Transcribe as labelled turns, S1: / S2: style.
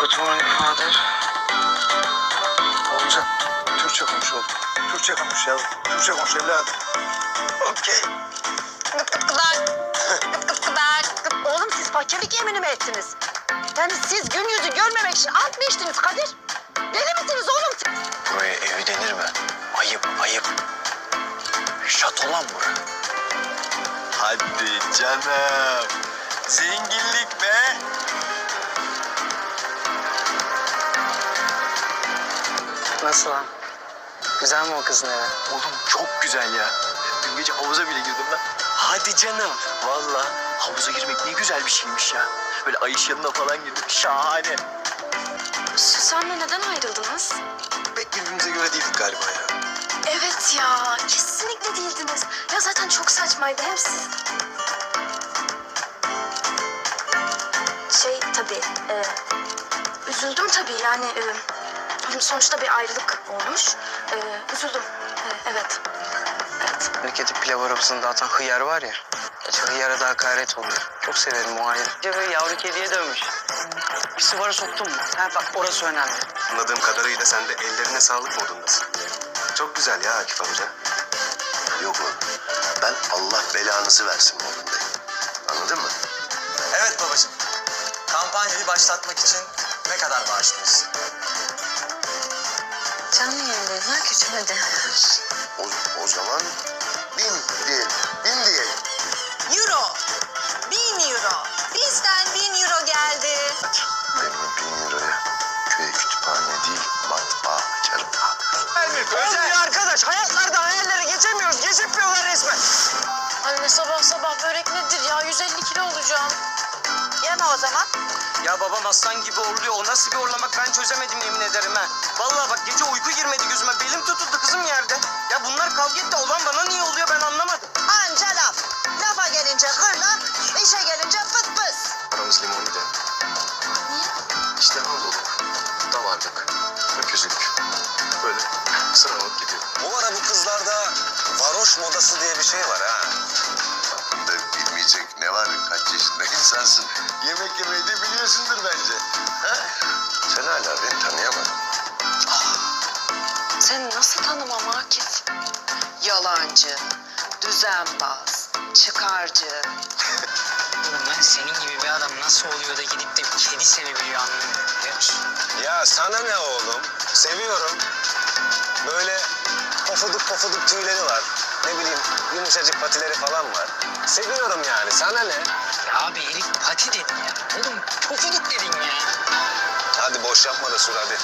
S1: Good morning father.
S2: Oğulcan, Türkçe konuş oğlum. Türkçe konuş ya. Türkçe konuş evladım. Okey.
S3: Gıt gıdak. Oğlum siz fakirlik yemini mi ettiniz? Yani siz gün yüzü görmemek için ant mı içtiniz Kadir? Deli misiniz oğlum?
S1: Buraya evi denir mi? Ayıp ayıp. Şato lan bura.
S2: Hadi canım. Zenginlik be.
S4: Nasıl lan? Güzel mi o kızın evi?
S1: Oğlum çok güzel ya. Dün gece havuza bile girdim ben.
S4: Hadi canım.
S1: Valla havuza girmek ne güzel bir şeymiş ya. Böyle ay ışığında falan girdim. Şahane.
S5: Süsen'le neden ayrıldınız?
S2: Pek birbirimize göre değildik galiba ya.
S5: Evet ya, kesinlikle değildiniz. Ya zaten çok saçmaydı. Hem siz... Şey tabii, e, üzüldüm tabii yani. E, sonuçta bir ayrılık olmuş. E, üzüldüm, E, evet. Evet.
S4: Ülkede pilav arabasını dağıtan hıyar var ya. Hıyara da hakaret oluyor. Çok severim o ayrı. Böyle yavru kediye dönmüş. Bir sıvara soktun mu? Ha bak orası önemli.
S2: Anladığım kadarıyla sen de ellerine sağlık modundasın. Çok güzel ya Akif amca. Yok oğlum. Ben Allah belanızı versin modundayım. Anladın mı?
S6: Evet babacığım. Kampanyayı başlatmak için ne kadar bağışlıyoruz?
S3: Canlı yayındayız ha küçülmedi.
S2: O, o zaman bin diyelim. Bin diyelim.
S3: Euro. Bin euro. Bizden bin euro geldi.
S2: Benim bin liraya köye kütüphane değil matbaa açarım.
S4: Olmuyor arkadaş. Hayatlarda hayalleri geçemiyoruz. Geçirmiyorlar resmen.
S5: Anne sabah sabah börek nedir ya? 150 kilo olacağım.
S3: Yeme o zaman.
S4: Ya babam aslan gibi horluyor. O nasıl bir horlamak ben çözemedim yemin ederim ha. Vallahi bak gece uyku girmedi gözüme. Belim tutuldu kızım yerde. Ya bunlar kavga etti. Olan bana niye oluyor ben anlamadım.
S3: Anca laf. Lafa gelince hırla, işe gelince fıs fıs.
S2: Aramız limon bir de.
S5: Niye?
S2: İşte Anadolu'luk, davarlık, öküzlük. Böyle sıralamak gidiyor.
S6: Bu ara bu kızlarda varoş modası diye bir şey var ha.
S2: Bunda bilmeyecek ne var? Kaç yaşında insansın? Yemek yemeyi de biliyorsundur bence. Ha? Sen hala beni tanıyamadın.
S5: Sen nasıl tanımam Akif?
S7: Yalancı, düzenbaz, çıkarcı.
S4: Oğlum ben senin gibi bir adam nasıl oluyor da gidip de kedi sevebiliyor anlamıyorum biliyor musun?
S6: Ya sana ne oğlum? Seviyorum. Böyle pofuduk pofuduk tüyleri var. Ne bileyim yumuşacık patileri falan var. Seviyorum yani. Sana ne?
S4: Ya abi herif pati dedin ya. Oğlum pofuduk dedin ya.
S6: Hadi boş yapma da sür hadi.